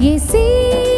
ये सी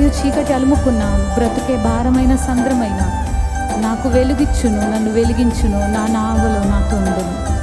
అంతయు చీకటి అలుముకున్నాను. బ్రతుకే భారమైన సంద్రమైన. నాకు వెలుగిచ్చును నన్ను వెలిగించును నా నావలో నాతో ఉండను.